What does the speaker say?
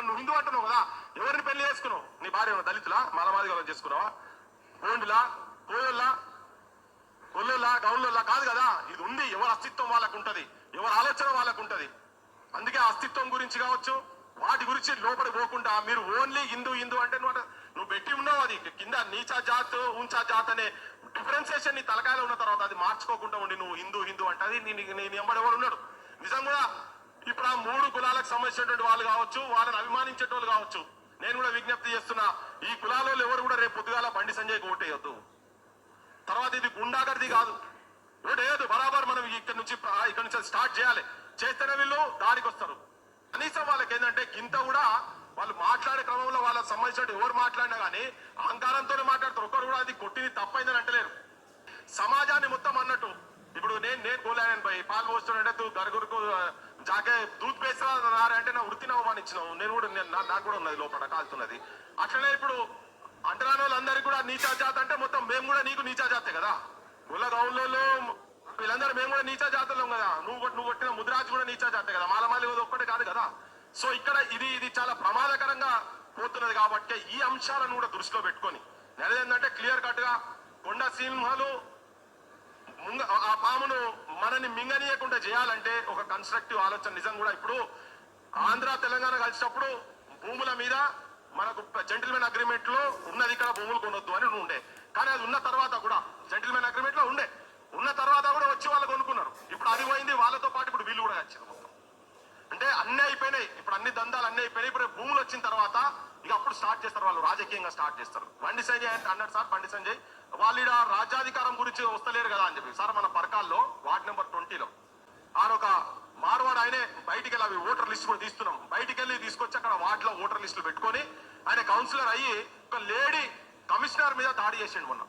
నువ్వు హిందూ అంటున్నావు కదా. ఎవరిని పెళ్ళి చేసుకున్నావు? నీ భార్య దళితులా? మలమాదిగా చేసుకున్నావా? పోండులా? కోయల్లా కొల్లెల్లా? గౌళ్ళల్లా కాదు కదా. ఇది ఉంది ఎవరి అస్తిత్వం వాళ్ళకు ఉంటది ఎవరి ఆలోచన వాళ్ళకు ఉంటది అందుకే అస్తిత్వం గురించి కావచ్చు వాటి గురించి లోపలి పోకుండా మీరు ఓన్లీ హిందూ హిందూ అంటే నువ్వు నువ్వు పెట్టి ఉన్నావు అది. కింద నీచా జాత్ ఊంచా జాత్ అనే డిఫరెన్సియేషన్ నీ తలకాయలో ఉన్న తర్వాత అది మార్చుకోకుండా ఉండి నువ్వు హిందూ హిందూ అంటే అది నీ నీ- నీ ఉన్నాడు? నిజం కూడా ఇప్పుడు ఆ మూడు కులాలకు సంబంధించినటువంటి వాళ్ళు కావచ్చు వాళ్ళని అభిమానించేటోళ్ళు కావచ్చు నేను కూడా విజ్ఞప్తి చేస్తున్నా ఈ కులాలలో ఎవరు కూడా రేపు పొద్దుగాల బండి సంజయ్ ఓటేయొద్దు. తర్వాత ఇది గుండాగర్ది కాదు. ఓటేయదు బరాబర్ మనం ఇక్కడ నుంచి ఇక్కడ నుంచి స్టార్ట్ చేయాలి. చేస్తేనే వీళ్ళు దారికి వస్తారు కనీసం వాళ్ళకి ఏంటంటే కింద కూడా వాళ్ళు మాట్లాడే క్రమంలో వాళ్ళకి సంబంధించిన ఎవరు మాట్లాడినా కానీ అహంకారంతోనే మాట్లాడతారు. ఒకరు కూడా అది కొట్టింది తప్పైందని అంటలేరు. సమాజాన్ని మొత్తం అన్నట్టు. ఇప్పుడు నేను నేను కోలాను పోయి పాలు పోస్తున్నట్టు గరుగురుకు జాకే దూత్ పేసా అంటే నా వృత్తిని అవమానించినావు. నేను కూడా నేను నా- నాకు కూడా ఉన్నది లోపల కాలుతున్నది. అట్లనే ఇప్పుడు అంటరాని వాళ్ళందరికీ కూడా నీచా జాత అంటే మొత్తం మేము కూడా నీకు నీచా జాతే కదా? గుల్ల గౌన్లలో వీళ్ళందరూ మేము కూడా నీచా జాతలం కదా? నువ్వు నువ్వు కొట్టిన ముద్రాజ్ కూడా నీచా జాతే కదా? మాలమాలి ఒక్కటే కాదు కదా? సో ఇక్కడ ఇది ఇది చాలా ప్రమాదకరంగా పోతున్నది కాబట్టి ఈ అంశాలను కూడా దృష్టిలో పెట్టుకొని నెలదేందంటే క్లియర్ కట్గా కొండ సింహాలు మనని మింగనీయకుండా చేయాలంటే ఒక కన్స్ట్రక్టివ్ ఆలోచన నిజం కూడా ఇప్పుడు ఆంధ్ర తెలంగాణ కలిసినప్పుడు భూముల మీద మనకు జెంటిల్మెన్ అగ్రిమెంట్లో ఉన్నది ఇక్కడ భూములు కొనొద్దు అని ఉండే. కానీ అది ఉన్న తర్వాత కూడా జెంటిల్మెన్ అగ్రిమెంట్లో ఉండే. ఉన్న తర్వాత కూడా వచ్చి వాళ్ళు కొనుక్కున్నారు. ఇప్పుడు అది పోయింది వాళ్ళతో పాటు ఇప్పుడు వీళ్ళు కూడా వచ్చింది మొత్తం. అంటే అన్ని అయిపోయినాయి. ఇప్పుడు అన్ని దందాలు అన్ని అయిపోయినాయి. ఇప్పుడు భూములు వచ్చిన తర్వాత స్టార్ట్ చేస్తారు వాళ్ళు రాజకీయంగా స్టార్ట్ చేస్తారు. బండి సంజయ్ అంటే అన్నాడు సార్ బండి సంజయ్ వాళ్ళు ఈడ రాజ్యాధికారం గురించి వస్తలేరు కదా అని చెప్పి. సార్ మన పరకాల్లో వార్డ్ నెంబర్ ట్వంటీలో ఆడొక మార్వాడు ఆయనే బయటికి వెళ్ళి అవి ఓటర్ లిస్ట్ కూడా తీస్తున్నాం. బయటికి వెళ్ళి తీసుకొచ్చి అక్కడ వార్డులో ఓటర్ లిస్టులు పెట్టుకొని ఆయన కౌన్సిలర్ అయ్యి ఒక లేడీ కమిషనర్ మీద దాడి చేసిండు మొన్న.